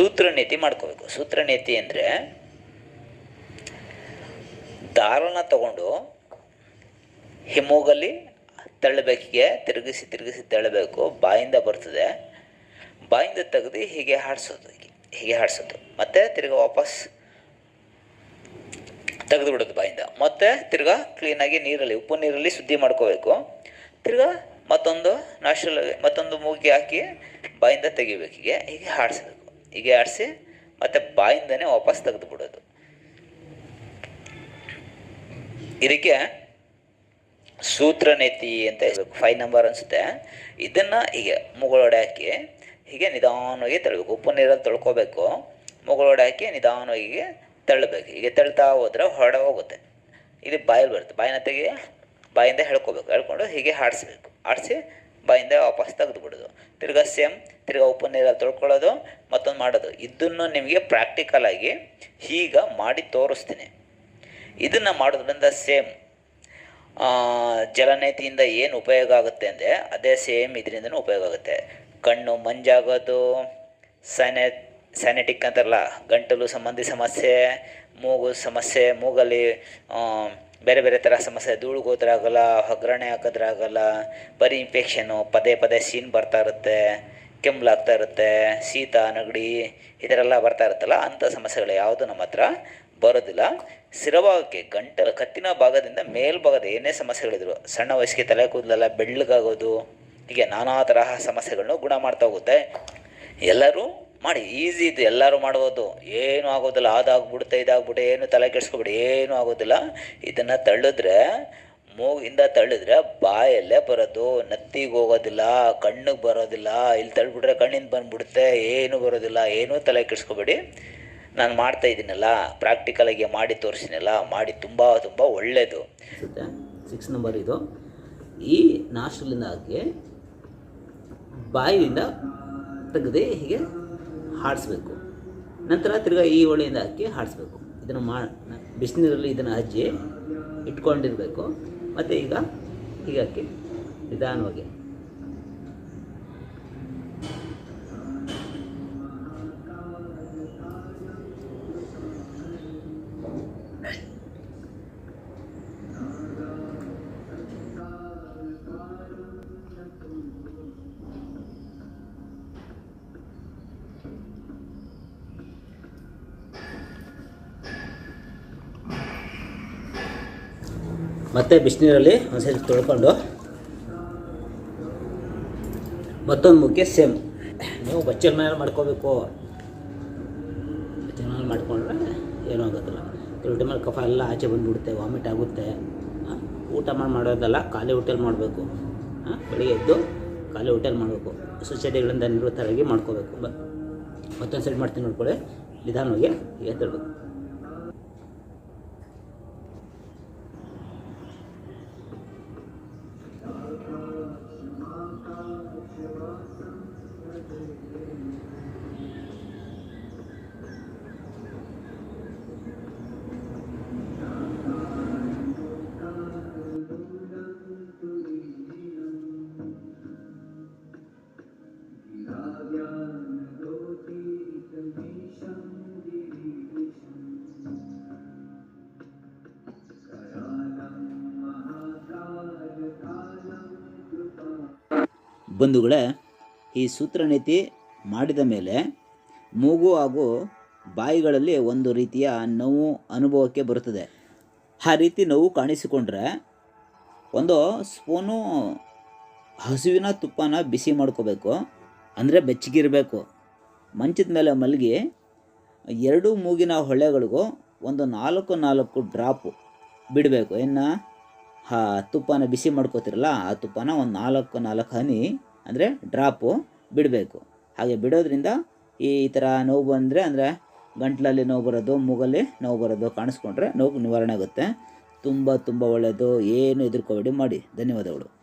ಸೂತ್ರ ನೀತಿ ಮಾಡ್ಕೋಬೇಕು. ಸೂತ್ರ ನೀತಿ ಅಂದರೆ ದಾರನ ತಗೊಂಡು ಹಿಮೋಗಲಿ ತಳ್ಳಬೇಕಿಗೆ ತಿರುಗಿಸಿ ತಿರುಗಿಸಿ ತಳ್ಳಬೇಕು. ಬಾಯಿಂದ ಬರ್ತದೆ. ಬಾಯಿಂದ ತೆಗೆದು ಹೀಗೆ ಹಾಡಿಸೋದು ಹೀಗೆ. ಹಾಡಿಸೋದು. ಮತ್ತು ತಿರ್ಗಿ ವಾಪಸ್ ತೆಗೆದು ಬಿಡೋದು ಬಾಯಿಂದ. ಮತ್ತೆ ತಿರ್ಗಾ ಕ್ಲೀನಾಗಿ ನೀರಲ್ಲಿ, ಉಪ್ಪು ನೀರಲ್ಲಿ ಶುದ್ಧಿ ಮಾಡ್ಕೋಬೇಕು. ತಿರ್ಗಾ ಮತ್ತೊಂದು ನಾಶ್ರಲ್ ಮತ್ತೊಂದು ಮೂಗಿ ಹಾಕಿ ಬಾಯಿಂದ ತೆಗಿಬೇಕಿಗೆ ಹೀಗೆ ಹೀಗೆ ಹಾಡಿಸ್ಬೇಕು ಹೀಗೆ ಆಡಿಸಿ ಮತ್ತೆ ಬಾಯಿಂದನೇ ವಾಪಸ್ ತೆಗೆದು ಬಿಡೋದು ಇದಕ್ಕೆ ಸೂತ್ರ ನೀತಿ ಅಂತ ಹೇಳಬೇಕು. ಫೈವ್ ನಂಬರ್ ಅನಿಸುತ್ತೆ. ಇದನ್ನು ಹೀಗೆ ಮುಗಳೊಡೆ ಹಾಕಿ ಹೀಗೆ ನಿಧಾನವಾಗಿ ತಳ್ಳಬೇಕು ಉಪ್ಪು ನೀರಲ್ಲಿ ತೊಳ್ಕೊಬೇಕು. ಮುಗಳೊಡೆ ಹಾಕಿ ನಿಧಾನವಾಗಿ ತಳ್ಳಬೇಕು ಹೀಗೆ ತಳ್ತಾ ಹೋದ್ರೆ ಹೊರಡ ಹೋಗುತ್ತೆ ಇದು ಬಾಯಲ್ಲಿ ಬರುತ್ತೆ. ಬಾಯಿನ ತೆಗೆ ಬಾಯಿಂದ ಹೇಳ್ಕೊಬೇಕು. ಹೇಳ್ಕೊಂಡು ಹೀಗೆ ಹಾಡಿಸ್ಬೇಕು. ಆಡಿಸಿ ಬಾಯಿಂದ ವಾಪಸ್ ತೆಗೆದು ಬಿಡೋದು ತಿರ್ಗಾ ಸೇಮ್ ತಿರ್ಗಾ ಉಪ್ಪು ನೀರಲ್ಲಿ ತೊಳ್ಕೊಳ್ಳೋದು, ಮತ್ತೊಂದು ಮಾಡೋದು. ಇದನ್ನು ನಿಮಗೆ ಪ್ರಾಕ್ಟಿಕಲ್ ಆಗಿ ಈಗ ಮಾಡಿ ತೋರಿಸ್ತೀನಿ. ಇದನ್ನು ಮಾಡೋದ್ರಿಂದ ಸೇಮ್ ಜಲನೇತಿಯಿಂದ ಏನು ಉಪಯೋಗ ಆಗುತ್ತೆ ಅಂದರೆ ಅದೇ ಸೇಮ್ ಇದರಿಂದನೂ ಉಪಯೋಗ ಆಗುತ್ತೆ. ಕಣ್ಣು ಮಂಜಾಗೋದು ಸ್ಯಾನೆ ಸೈನೆಟಿಕ್ ಅಂತಾರಲ್ಲ, ಗಂಟಲು ಸಂಬಂಧಿ ಸಮಸ್ಯೆ, ಮೂಗು ಸಮಸ್ಯೆ, ಮೂಗಲ್ಲಿ ಬೇರೆ ಬೇರೆ ಥರ ಸಮಸ್ಯೆ ಧೂಳು ಹೋದ್ರೆ ಆಗಲ್ಲ ಒಗ್ಗರಣೆ ಹಾಕಿದ್ರೆ ಆಗಲ್ಲ ಬರೀ ಇನ್ಫೆಕ್ಷನು ಪದೇ ಪದೇ ಸೀನ್ ಬರ್ತಾ ಇರುತ್ತೆ ಕೆಮ್ಮಲಾಗ್ತಾ ಇರುತ್ತೆ, ಶೀತ, ನೆಗಡಿ, ಈ ಥರ ಎಲ್ಲ ಬರ್ತಾ ಇರುತ್ತಲ್ಲ, ಅಂಥ ಸಮಸ್ಯೆಗಳು ಯಾವುದು ನಮ್ಮ ಹತ್ರ ಬರೋದಿಲ್ಲ. ಸಿರಭಾಗಕ್ಕೆ ಗಂಟಲು, ಕತ್ತಿನ ಭಾಗದಿಂದ ಮೇಲ್ಭಾಗದ ಏನೇ ಸಮಸ್ಯೆಗಳಿದ್ರು, ಸಣ್ಣ ವಯಸ್ಸಿಗೆ ತಲೆ ಕೂದಲೆಲ್ಲ ಬೆಳ್ಳಗಾಗೋದು, ಹೀಗೆ ನಾನಾ ತರಹ ಸಮಸ್ಯೆಗಳನ್ನು ಗುಣ ಮಾಡ್ತಾ ಹೋಗುತ್ತೆ. ಎಲ್ಲರೂ ಮಾಡಿ ಈಸಿ ಇದು ಎಲ್ಲರೂ ಮಾಡ್ಬೋದು. ಏನೂ ಆಗೋದಿಲ್ಲ. ಅದಾಗ್ಬಿಡುತ್ತೆ ಇದಾಗ್ಬಿಡುತ್ತೆ ಏನು ತಲೆ ಕೆಡಿಸ್ಕೊಬಿಡಿ, ಏನೂ ಆಗೋದಿಲ್ಲ. ಇದನ್ನು ತಳ್ಳಿದ್ರೆ, ಮೂಗಿಂದ ತಳ್ಳಿದ್ರೆ ಬಾಯಲ್ಲೇ ಬರೋದು. ನತ್ತಿಗೆ ಹೋಗೋದಿಲ್ಲ, ಕಣ್ಣಿಗೆ ಬರೋದಿಲ್ಲ. ಇಲ್ಲಿ ತಳ್ಳಿಬಿಟ್ರೆ ಕಣ್ಣಿಂದ ಬಂದ್ಬಿಡುತ್ತೆ. ಏನೂ ಬರೋದಿಲ್ಲ. ಏನೂ ತಲೆ ಕೆಡಿಸ್ಕೊಬೇಡಿ. ನಾನು ಮಾಡ್ತಾ ಇದ್ದೀನಲ್ಲ. ಪ್ರಾಕ್ಟಿಕಲಾಗಿ ಮಾಡಿ ತೋರಿಸಿನಲ್ಲ ಮಾಡಿ ತುಂಬ ತುಂಬ ಒಳ್ಳೆಯದು ಸಿಕ್ಸ್ ನಂಬರ್ ಇದು. ಈ ನಾಶ್ರಲಿಂದ ಹಾಕಿ ಬಾಯಿಯಿಂದ ತೆಗೆದು ಹೀಗೆ ಹಾಡಿಸ್ಬೇಕು ನಂತರ ತಿರ್ಗಾ ಈ ಹೋಳಿಯಿಂದ ಹಾಕಿ ಹಾಡಿಸ್ಬೇಕು ಇದನ್ನು ಮಾ, ಬಿಸಿನೀರಲ್ಲಿ ಇದನ್ನು ಹಚ್ಚಿ ಇಟ್ಕೊಂಡಿರಬೇಕು. ಮತ್ತು ಈಗ ಈಗ ಹಾಕಿ ನಿಧಾನವಾಗಿ. ಮತ್ತೆ ಬಿಸಿನೀರಲ್ಲಿ ಒಂದ್ಸರಿ ತೊಳ್ಕೊಂಡು ಮತ್ತೊಂದು ಮುಖ್ಯ ಸೇಮ್. ನೀವು ಬಚ್ಚಲ ಮೇಲೆ ಮಾಡ್ಕೋಬೇಕು. ಬಚ್ಚಲ ಮೇಲೆ ಮಾಡ್ಕೊಂಡ್ರೆ ಏನೂ ಆಗೋದಿಲ್ಲ. ರೊಟ್ಟಿ ಮೇಲೆ ಕಫ ಎಲ್ಲ ಆಚೆ ಬಂದುಬಿಡುತ್ತೆ, ವಾಮಿಟ್ ಆಗುತ್ತೆ. ಊಟ ಮಾಡಿ ಮಾಡೋದಲ್ಲ, ಖಾಲಿ ಹೋಟೆಲ್ ಮಾಡಬೇಕು. ಬೆಳಿಗ್ಗೆ ಎದ್ದು ಖಾಲಿ ಹೋಟೆಲ್ ಮಾಡಬೇಕು. ಸ್ವಚ್ಛತೆಗಳಿಂದ ನಿರ್ವಹಿತರಾಗಿ ಮಾಡ್ಕೋಬೇಕು. ಮತ್ತೊಂದು ಸೈಡ್ ಮಾಡ್ತೀನಿ ನೋಡ್ಕೊಳ್ಳಿ. ನಿಧಾನವಾಗಿ ಎದ್ದೇಳಬೇಕು. ಬಂಧುಗಳೇ, ಈ ಸೂತ್ರನೀತಿ ಮಾಡಿದ ಮೇಲೆ ಮೂಗು ಹಾಗೂ ಬಾಯಿಗಳಲ್ಲಿ ಒಂದು ರೀತಿಯ ನೋವು ಅನುಭವಕ್ಕೆ ಬರುತ್ತದೆ. ಆ ರೀತಿ ನೋವು ಕಾಣಿಸಿಕೊಂಡ್ರೆ ಒಂದು ಸ್ಪೂನು ಹಸುವಿನ ತುಪ್ಪನ ಬಿಸಿ ಮಾಡ್ಕೋಬೇಕು, ಅಂದರೆ ಬೆಚ್ಚಗಿರಬೇಕು. ಮಂಚದ ಮೇಲೆ ಮಲಗಿ ಎರಡು ಮೂಗಿನ ಹೊಳೆಗಳಿಗೂ ಒಂದು ನಾಲ್ಕು ನಾಲ್ಕು ಡ್ರಾಪು ಬಿಡಬೇಕು. ಇನ್ನು ಆ ತುಪ್ಪನ ಬಿಸಿ ಮಾಡ್ಕೋತಿರಲ್ಲ, ಆ ತುಪ್ಪನ ಒಂದು ನಾಲ್ಕು ನಾಲ್ಕು ಹನಿ ಅಂದರೆ ಡ್ರಾಪು ಬಿಡಬೇಕು. ಹಾಗೆ ಬಿಡೋದ್ರಿಂದ ಈ ಥರ ನೋವು ಬಂದರೆ ಅಂದರೆ ಗಂಟ್ಲಲ್ಲಿ ನೋವು ಬರೋದು, ಮೂಗಲ್ಲಿ ನೋವು ಬರೋದು ಕಾಣಿಸ್ಕೊಂಡ್ರೆ ನೋವು ನಿವಾರಣೆ ಆಗುತ್ತೆ. ತುಂಬ ತುಂಬ ಒಳ್ಳೆಯದು ಏನು ಹೆದರ್ಕೋಬೇಡಿ, ಮಾಡಿ. ಧನ್ಯವಾದಗಳು.